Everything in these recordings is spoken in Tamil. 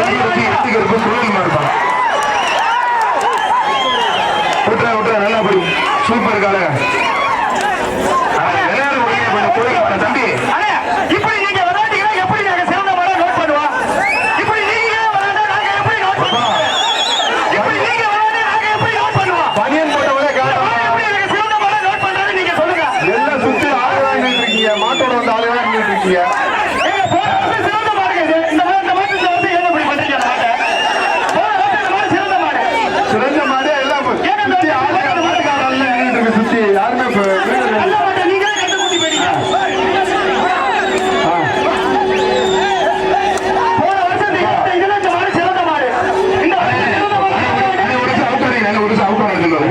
தொண்ணூத்தி எட்டுக்கு இருக்கும் குழல் மாறுபான் விட்டுறா விட்டுறா நல்லா படி சூப்பர் கால விளையாடு முடியும் கொஞ்சம் கோயில் தம்பி அண்ணே, இப்படி நீங்க விளையாட்டீங்கன்னா எப்படி நாங்க சிறந்த மாடை note பண்ணுவோம்? இப்படி நீங்க விளையாண்டா நாங்க எப்படி note பண்ணுவோம்? இப்படி நீங்க விளையாண்டா நாங்க எப்படி note பண்ணுவோம்? பனியன் போட்டவங்களே இந்த காரணம் மாடை எப்படி நாங்க சிறந்த மாடை note பண்றதுன்னு நீங்க சொல்லுங்க. எல்லாம் சுத்தி ஆளுதான் நின்றுட்டு இருக்கீங்க மாட்டோட வந்து ஆளுதான் இருக்கீங்க சிறந்த. இந்த ஒரு.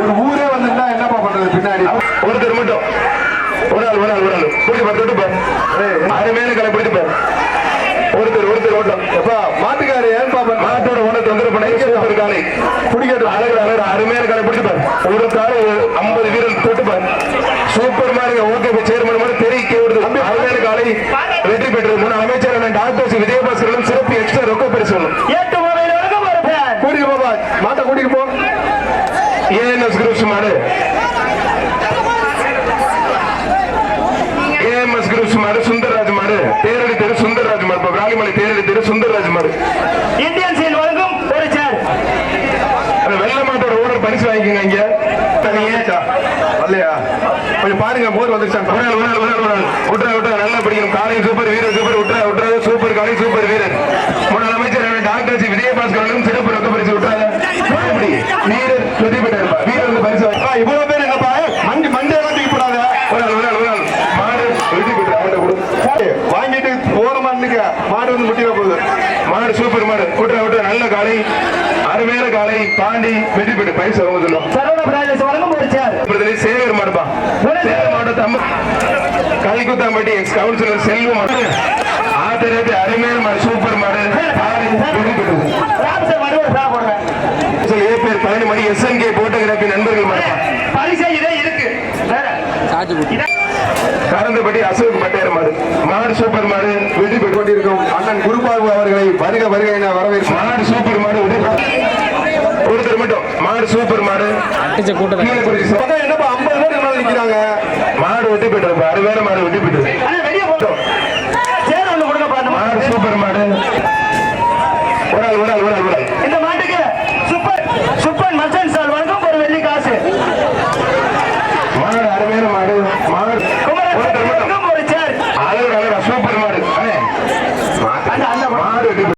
ஒரு ஊரே வந்துட்டா என்னப்பா பண்றது? பின்னாடி. ஒருத்தர் மட்டும். ஒரு ஆள் ஒரு ஆள் ஒரு ஆள். பிடிச்சு பாரு தொட்டு பாரு அருமையான கலை பிடிச்சு பாரு ஒருத்தர் ஒருத்தர் ஓட்டம். எப்பா மாட்டுக்காரு ஏன் பாப்பா மாட்டோட ஒண்ணு தொந்தரவு பண்ண காலை. பிடிக்கட்டும் அழகு அழகு அருமையான கலை பிடிச்சு பாரு ஒரு காலை ஐம்பது வீரர் தொட்டு பாரு சூப்பர் மாருங்க ஓகே சேர்மன் மாதிரி தெரிவிக்க விடுது. அருமையான காலை. வெற்றி பெற்றது. முன் அமைச்சர் டாக்டர் விஜயபாஸ்கரனும் சிறப்பு எக்ஸ்ட்ரா ரொக்க பரிசு. ஒன்று எட்டு ஒரு மாடு. ஏஎம்எஸ் குரூப்ஸ் மாடு சுந்தரராஜ் மாடு. தேரடி தெரு சுந்தரராஜ் விராலிமலை தேரடி தெரு சுந்தரராஜ் மாடு. இந்தியன் சீல் வழங்கும் ஒரு சேர் அந்த வெள்ள மாட்டோட ஓனர் பரிசு வாங்கிக்கோங்க இங்க. தனியே? வரலையா கொஞ்சம் பாருங்க போர் வந்துருச்சான் ஒரு நாள் ஒரு நாள் ஒரு நாள் ஒரு நாள் விட்டுறா விட்டுறா நல்லா படிக்கணும். காலை சூப்பர் வீரர் சூப்பர் விட்டுறா விட்டுறா சூப்பர் காலை சூப்பர் வீரர். முன்னாள் அமைச்சர் டாக்டர் சி விஜயபாஸ்கரனும் சிறப்பு ரொக்க பரிசு விட்டுறாங்க எப்படி வீரர் வெற்றி பெற்றாருப்பா வீரர் வந்து பரிசு வாங்கி இவ்வளவு பேர் என்னப்பா மண்டி மண்டையெல்லாம் தூக்கி போடாத ஒரு நாள் ஒரு நாள் ஒரு நாள் மாடு வெற்றி பெற்று அவன்கிட்ட கொடு வாங்கிட்டு போற மாட்டுக்க மாடு வந்து முட்டிட போகுது. மாடு சூப்பர் மாடு. விட்டுறா விட்டுறா நல்ல காலை அருமையான காலை பாண்டி வெற்றி பெற்று பரிசு அவங்க சொல்லுவோம் சரவண பிராஜஸ் வழங்கும் ஒரு சேர் பிரதிநிதி சேகர் மாடுப்பா. சேகர் மாடு தம்ம கலிக்குத்தாம்பட்டி எக்ஸ் கவுன்சிலர் செல்வம் மாடு. ஆத்திரத்து அருமையான மாடு. சூப்பர் மாடு. வெற்றி பெற்றது ஏ பேர் பழனி மணி எஸ்என்கே போட்டோகிராபி நண்பர்கள் மாடுப்பா பரிசை இதே இருக்கு. கரந்தபடி அசோக் பட்டேர் மாடு. மாடு சூப்பர் மாடு வெற்றி கொண்டிருக்கும் அண்ணன் குருபாபு அவர்களை வருக வருக என வரவேற்பு மாடு சூப்பர் மாடு ஒருத்தர் மட்டும். மாடு சூப்பர் மாடு. அடிச்ச